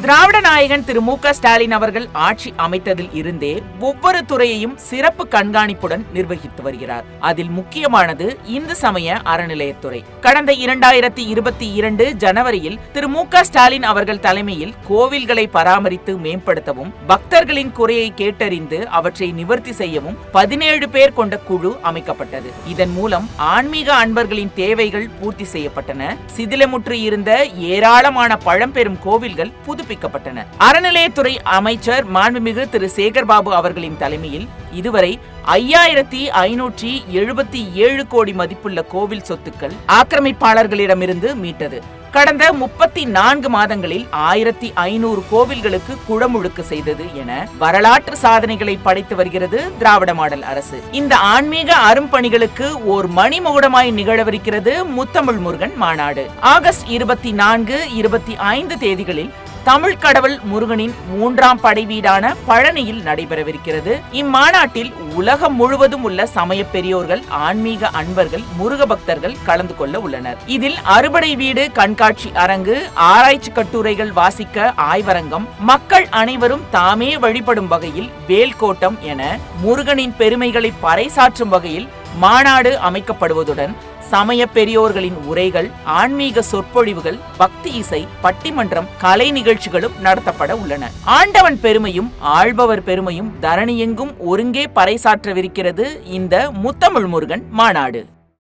திராவிட நாயகன் திரு மு க ஸ்டாலின் அவர்கள் ஆட்சி அமைத்ததில் இருந்தே ஒவ்வொரு துறையையும் சிறப்பு கண்காணிப்புடன் நிர்வகித்து வருகிறார். அதில் முக்கியமானது இந்து சமய அறநிலையத்துறை கடந்த இரண்டாயிரத்தி இருபத்தி இரண்டு ஜனவரியில் திரு மு ஸ்டாலின் அவர்கள் தலைமையில் கோவில்களை பராமரித்து மேம்படுத்தவும் பக்தர்களின் குறையை கேட்டறிந்து அவற்றை நிவர்த்தி செய்யவும் பதினேழு பேர் கொண்ட குழு அமைக்கப்பட்டது. இதன் மூலம் ஆன்மீக அன்பர்களின் தேவைகள் பூர்த்தி செய்யப்பட்டன. சிதிலமுற்று இருந்த ஏராளமான பழம்பெரும் கோவில்கள் புது புதுப்பிக்கப்பட்டன அறநிலையத்துறை அமைச்சர் மாண்புமிகு திரு சேகர்பாபு அவர்களின் தலைமையில் இதுவரை ஐயாயிரத்தி ஐநூற்றி எழுபத்தி ஏழு கோடி மதிப்புள்ள கோவில் சொத்துக்கள் ஆக்கிரமிப்பாளர்களிடமிருந்து மீட்டது. கடந்த முப்பத்தி நான்கு மாதங்களில் ஆயிரத்தி ஐநூறு கோவில்களுக்கு குழமுழுக்கு செய்தது என வரலாற்று சாதனைகளை படைத்து வருகிறது திராவிட மாடல் அரசு. இந்த ஆன்மீக அரும்பணிகளுக்கு ஓர் மணிமகுடமாய் நிகழவிருக்கிறது முத்தமிழ் முருகன் மாநாடு. ஆகஸ்ட் இருபத்தி நான்கு இருபத்தி ஐந்து தேதிகளில் தமிழ் கடவுள் முருகனின் மூன்றாம் படை வீடான பழனியில் நடைபெறவிருக்கிறது. இம்மாநாட்டில் உலகம் முழுவதும் உள்ள சமய பெரியோர்கள் ஆன்மீக அன்பர்கள் முருக பக்தர்கள் கலந்து கொள்ள உள்ளனர். இதில் அறுபடை வீடு கண்காட்சி அரங்கு ஆராய்ச்சி கட்டுரைகள் வாசிக்க ஆய்வரங்கம் மக்கள் அனைவரும் தாமே வழிபடும் வகையில் வேல்கோட்டம் என முருகனின் பெருமைகளை பறைசாற்றும் வகையில் மாநாடு அமைக்கப்படுவதுடன் சமய பெரியோர்களின் உரைகள் ஆன்மீக சொற்பொழிவுகள் பக்தி இசை பட்டிமன்றம் கலை நிகழ்ச்சிகளும் நடத்தப்பட உள்ளன. ஆண்டவன் பெருமையும் ஆள்பவர் பெருமையும் தரணியெங்கும் ஒருங்கே பறைசாற்றவிருக்கிறது இந்த முத்தமிழ் முருகன் மாநாடு.